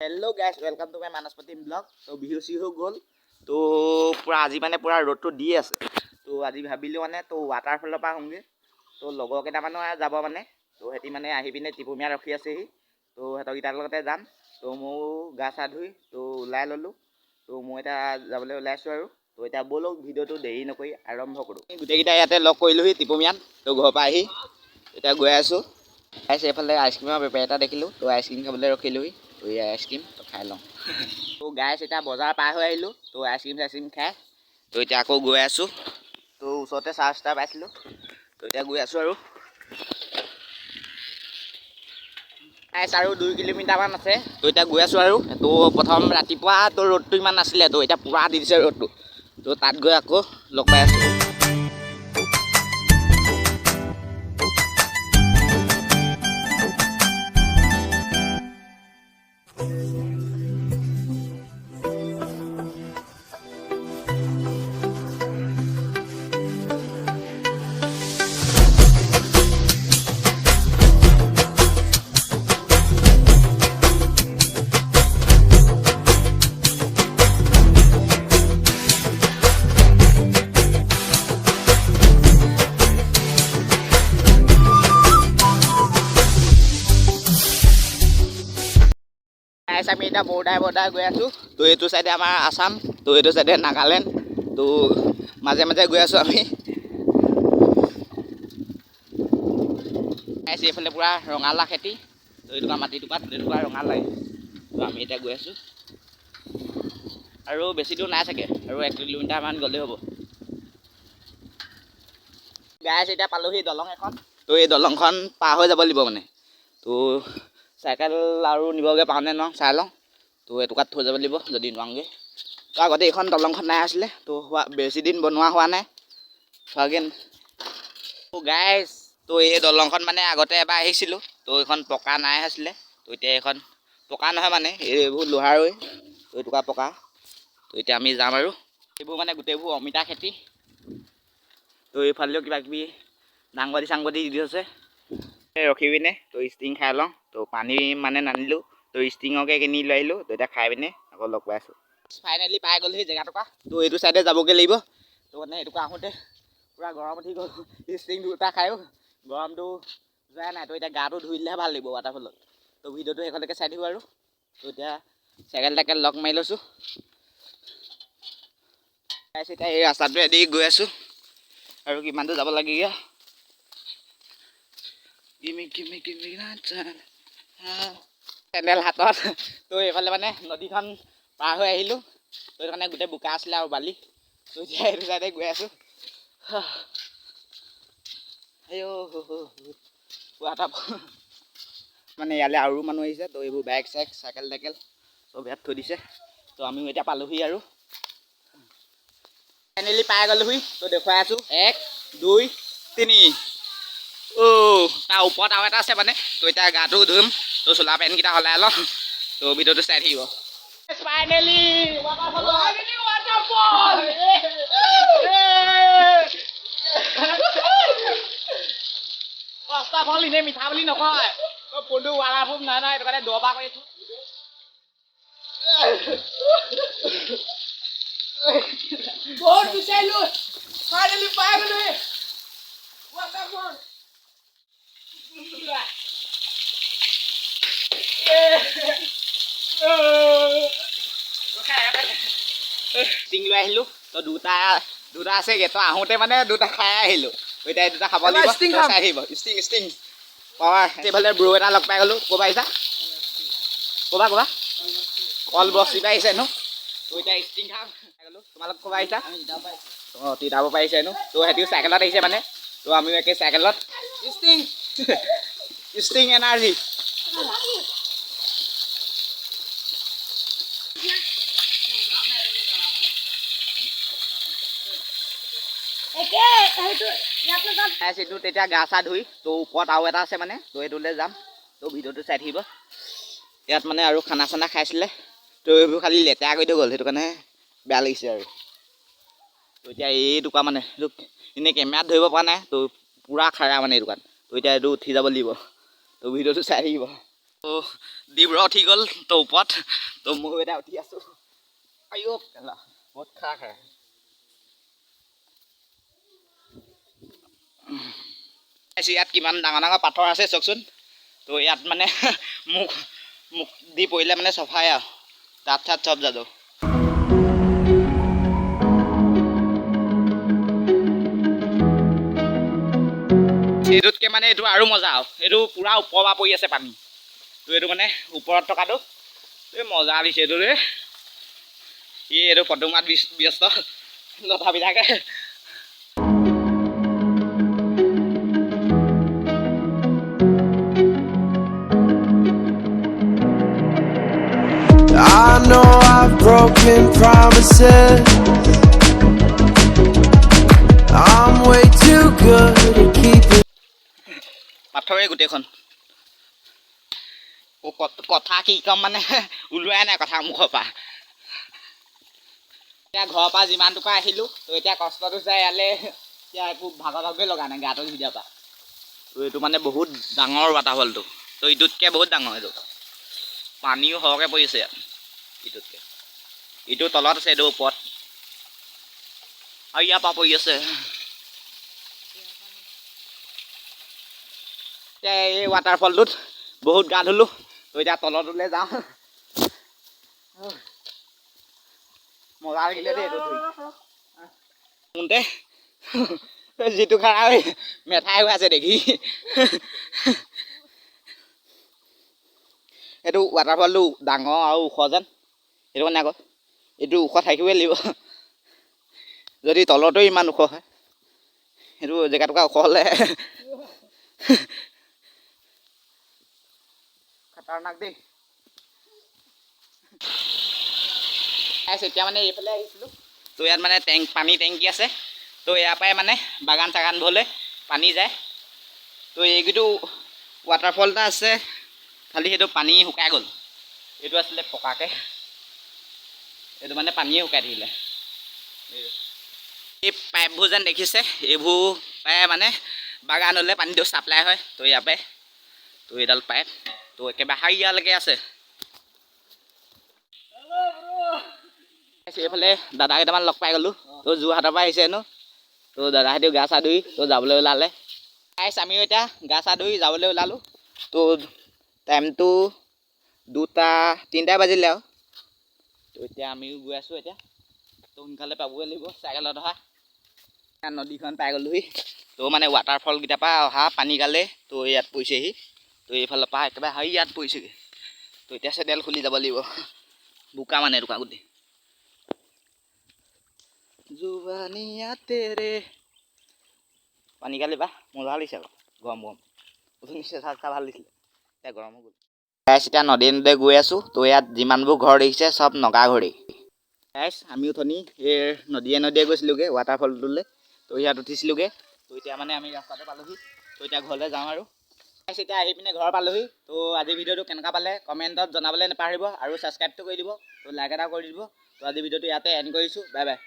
Hello' guys welcome to my Manaspati blog তো বিহু চিহু গ'ল। তো পূৰা আজি মানে পূৰা ৰ'দটো দি আছে। তো আজি ভাবিলোঁ মানে তো ৱাটাৰফলৰ পৰা আহোঁগৈ। তো লগৰ কেইটামানো যাব মানে। তো সিহঁতি মানে আহি পিনে টিপুমীয়া ৰখি আছেহি। তো সিহঁতকেইটাৰ লগতে যাম। তো ময়ো গা চা ধুই, তো ওলাই ল'লোঁ। তো মই এতিয়া যাবলৈ ওলাইছোঁ আৰু। তো এতিয়া ব'লক ভিডিঅ'টো দেৰি নকৰি আৰম্ভ কৰোঁ। গোটেইকেইটা ইয়াতে লগ কৰিলোঁহি টিপুমীয়াত তো ঘৰৰ পৰা আহি এতিয়া গৈ আছোঁ। গাইছ, এইফালে আইচক্ৰীমৰ বেপাৰী এটা দেখিলোঁ। তো আইচক্ৰীম খাবলৈ ৰখিলোঁহি। এই আইচক্ৰীম তো খাই লওঁ। তো গাইছ এতিয়া বজাৰ পাৰ হৈ আহিলোঁ। তো আইচক্ৰীম চাইচক্ৰীম খাই তো এতিয়া আকৌ গৈ আছোঁ। তো ওচৰতে চাৰ্জ এটা পাইছিলোঁ। তো এতিয়া গৈ আছোঁ আৰু। আৰু দুই কিলোমিটাৰমান আছে। তো এতিয়া গৈ আছোঁ আৰু। তো প্ৰথম ৰাতিপুৱা তো ৰ'দটো ইমান নাছিলে তো এতিয়া পূৰা দি দিছে ৰ'দটো। তো তাত গৈ আকৌ লগ পাই আছোঁ। গাইছ আমি এতিয়া বৰ্ডাৰে বৰ্ডাৰে গৈ আছোঁ। তো এইটো চাইডে আমাৰ আছাম তো এইটো চাইডে নাগালেণ্ড। তো মাজে মাজে গৈ আছোঁ আমি। গাইছ এইফালে পূৰা ৰঙালাও খেতি। তো এইটুকুৰা মাটি টুকুৰাত এইটুকুৰা ৰঙালাও তো আমি এতিয়া গৈ আছোঁ। আৰু বেছি দূৰ নাই চাগে আৰু এক কিলোমিটাৰমান গ'লেই হ'ব। গাইছ এতিয়া পালোহি দলং এখন। তো এই দলংখন পাৰ হৈ যাব লাগিব মানে। তো চাইকেল আৰু নিবগৈ পাওঁনে ন চাই লওঁ। তো এটুকাত থৈ যাব লাগিব যদি নোৱাৰোগৈ। তো আগতে এইখন দলংখন নাই আছিলে তো হোৱা বেছি দিন বনোৱা হোৱা নাই। চোৱাগৈ তো গাইজ তো এই দলংখন মানে আগতে এবাৰ আহিছিলোঁ তো এইখন পকা নাই আছিলে। তো এতিয়া এইখন পকা নহয় মানে এইবোৰ লোহাৰই। তো এটুকা পকা। তো এতিয়া আমি যাম আৰু। এইবোৰ মানে গোটেইবোৰ অমিতা খেতি। তো এইফালেও কিবা কিবি দাংবডি চাংবডি দি এই ৰখি পিনে তো ষ্টিং খাই লওঁ তো পানী মানে নানিলোঁ। তো ষ্টিঙকে কিনি লৈ আহিলোঁ। তো এতিয়া খাই পিনে আকৌ লগ পাই আছোঁ। ফাইনেলি পাই গ'লহি জেগাটুকা তো এইটো চাইডে যাবগৈ লাগিব। তো মানে এইটুকা আহোঁতে পূৰা গৰম উঠি গ'ল। ষ্টিং দুটা খায়ো। গৰমটো যোৱাই নাই। তো এতিয়া গাটো ধুই দিলেহে ভালো লাগিব ৱাটাৰফলত তো ভিডিঅ'টো সেইখনলৈকে চাই থাকিব আৰু। তো এতিয়া চাইকেল টাইকেল লগ মাৰি লৈছোঁ। গাইছ এতিয়া এই ৰাস্তাটোৱেদি গৈ আছোঁ। আৰু কিমান দূৰ যাব লাগে গিমি গিমি গিমি চেণ্ডেল হাতত। তো এইফালে মানে নদীখন পাৰ হৈ আহিলোঁ। তো সেইটো কাৰণে গোটেই বোকা আছিলে আৰু বালি। তো এতিয়া এইটো চাইডে গৈ আছোঁ। ৱাটাৰ মানে ইয়ালৈ আৰু মানুহ আহিছে। তো এইবোৰ বাইক চাইক, চাইকেল টাইকেল চব ইয়াত থৈ দিছে। তো আমিও এতিয়া পালোহি আৰু। ফাইনেলি পাই গ'লোহি। তো দেখুৱাই আছোঁ। এক, দুই, তিনি। អូតាឧបតអវតាសេបណេទុយតាការូធឹមទុសុឡាបែនគីតាហឡាឡោទុវីដេអូទុស្តារីវស្វាយនេលីវ៉ាកាហឡានេលីវ៉ាតាផលវ៉ាស្តាផលីនេមីថាបលីណកោก็ปุ่นดูวาลาพุ่มนายนายก็ได้ดัวบักไปทุกโคตรดูใจลุ้นมาเลยไปเลย টিং লৈ আহিলোঁ। তো দুটা দুটা আছেগৈ। তো আহোঁতে মানে দুটা খাই আহিলোঁ। এতিয়া দুটা খাব লাগিব। থাকিব ষ্টিং ষ্টিং এইফালে ব্ৰ এটা লগ পাই গ'লোঁ। ক'ৰপা আহিছা? ক'বা ক'বা? কল বস্তি পৰা আহিছে নো? তো এতিয়া ষ্টিং খাম। গ'লোঁ। তোমালোক ক'ৰপা আহিছা? অঁ তিতাব পাৰিছে নো? তো সিহঁতিও চাইকেলত আহিছে মানে। তো আমিও একে চাইকেলত। Sting. ষ্টিং এনাৰ্জি সেইটো তেতিয়া গা চা ধুই, তো ওপৰত আৰু এটা আছে মানে তো সেইটোলৈ যাম। তো ভিডিঅ'টো চাই থাকিব। ইয়াত মানে আৰু খানা চানা খাইছিলে। তো এইবোৰ খালি লেতেৰা কৰি থৈ গ'ল, সেইটো কাৰণে বেয়া লাগিছে আৰু। তো এতিয়া এই দোকান মানে এইটো এনেই কেমেৰাত ধৰিব পৰা নাই, তো পূৰা খাৰা মানে এই দোকান। তো এতিয়া এইটো উঠি যাব লাগিব। তো ভিডিঅ'টো চাই থাকিব। তো ডিব্ৰ উঠি গ'ল, তো ওপৰত। তো ময়ো এতিয়া উঠি আছোঁ। কেলা, বহুত খাৰা খাৰা। চাইছোঁ ইয়াত কিমান ডাঙৰ ডাঙৰ পাথৰ আছে চাওকচোন। তো ইয়াত মানে মুখ মুখ দি পৰিলে মানে চফাই আৰু। দাঁত চাত চব যাদো। এইটোতকৈ মানে এইটো আৰু মজা আৰু। এইটো পূৰা ওপৰৰ পৰা আছে পানী। তো এইটো মানে ওপৰত থকাটো। এই মজা দিছে এইটো সি এইটো ফটো মাত ব্যস্ত। লতাবিলাকে broken promises. I'm way too good at keeping. পাথৰে গোটেইখন। কথা কি ক'ম মানে? ওলোৱাই নাই কথা মুখৰ পৰা। এতিয়া ঘৰৰ পৰা যিমান টকা আহিলোঁ তো এতিয়া কষ্টটো চাই ইয়ালৈ। এতিয়া একো ভাগৰ ভাগেই লগা নাই গাটো দিয়াৰ পৰা। তো এইটো মানে বহুত ডাঙৰ ৱাটাৰফলটো তো ইটোতকৈ বহুত ডাঙৰ এইটো। পানীও সৰহকৈ পৰিছে ইয়াত ইটোতকৈ। ইটো তলত আছে এইটো ওপৰত আৰু ইয়াৰ পৰা পৰি আছে এতিয়া এই ৱাটাৰফলটোত বহুত গা ধুলোঁ তো এতিয়া তলতলৈ যাওঁ মজা লাগিলে দেই এইটো ধুই শুনতে যিটো খাৰা ঐ মেঠাই হৈ আছে দেখি এইটো ৱাটাৰফলটো ডাঙৰ আৰু ওখ যেন সেইটো কাৰণে আকৌ এইটো ওখ থাকিবই লাগিব। যদি তলতো ইমান ওখ হয়, সেইটো জেগাটুকা ওখ হ'লে খাতাৰনাক দেই। এতিয়া মানে এইফালে আহিছিলোঁ। তো ইয়াত মানে টেংক পানী টেংকি আছে। তো ইয়াৰ পৰাই মানে বাগান চাগানবোৰলৈ পানী যায়। তো এইকেইটো ৱাটাৰফল এটা আছে, খালি সেইটো পানী শুকাই গ'ল। এইটো আছিলে পকাকৈ। এইটো মানে পানীয়ে শুকাই থাকিলে। এই পাইপবোৰ যেন দেখিছে এইবোৰ প্ৰায় মানে বাগানলৈ পানীটো ছাপ্লাই হয় তো ইয়াৰ পৰাই তো এইডাল পাইপ তো একেবাৰে হাৰিয়ালৈকে আছে। এইফালে দাদা কেইটামান লগ পাই গ'লোঁ তো যোৰহাটৰ পৰা আহিছে হেনো তো দাদাহঁতেও গা চা ধুই তো যাবলৈ ওলালে। আইছ আমিও এতিয়া গা চা ধুই যাবলৈ ওলালোঁ তো টাইমটো দুটা তিনিটাই বাজিলে আৰু। তো এতিয়া আমিও গৈ আছোঁ এতিয়া। তো সোনকালে পাবগৈ লাগিব, চাইকেলত অহা। নদীখন পাই গ'লোহি। তো মানে ৱাটাৰফলকেইটাৰ পৰা অহা, পানী গালে, তো ইয়াত পৰিছেহি। তো এইফালৰ পৰা একেবাৰে হাৰি ইয়াত পৰিছেগৈ। তো এতিয়া চেডেল খুলি যাব লাগিব। বোকা মানে এনেকুৱা গোটেই জুবানিয়া তেৰে পানী গালি বা মজা লাগিছে আকৌ। গৰম গৰম। উঠনি চেঁচা চেঁচা ভালো দিছিলে। এতিয়া গৰম গ'ল। গাইছ এতিয়া নদী নদীয়ে গৈ আছোঁ, তো ইয়াত যিমানবোৰ ঘৰ দেখিছে, চব নগা ঘৰেই। গাইছ আমি উঠনি এই নদীয়ে নদীয়ে গৈছিলোঁগৈ ৱাটাৰফলটোলৈ তো ইয়াত উঠিছিলোঁগৈ, তো এতিয়া মানে আমি ৰাস্তাতে পালোহি। তো এতিয়া ঘৰলৈ যাওঁ আৰু। গাইছ এতিয়া আহি পিনে ঘৰ পালোহি। তো আজি ভিডিঅ'টো কেনেকুৱা পালে, কমেণ্টত জনাবলৈ নাপাহৰিব আৰু ছাবস্ক্ৰাইবটো কৰি দিব। তো লাইক এটা কৰি দিব। তো আজি ভিডিঅ'টো ইয়াতে এণ্ড কৰিছোঁ। Bye bye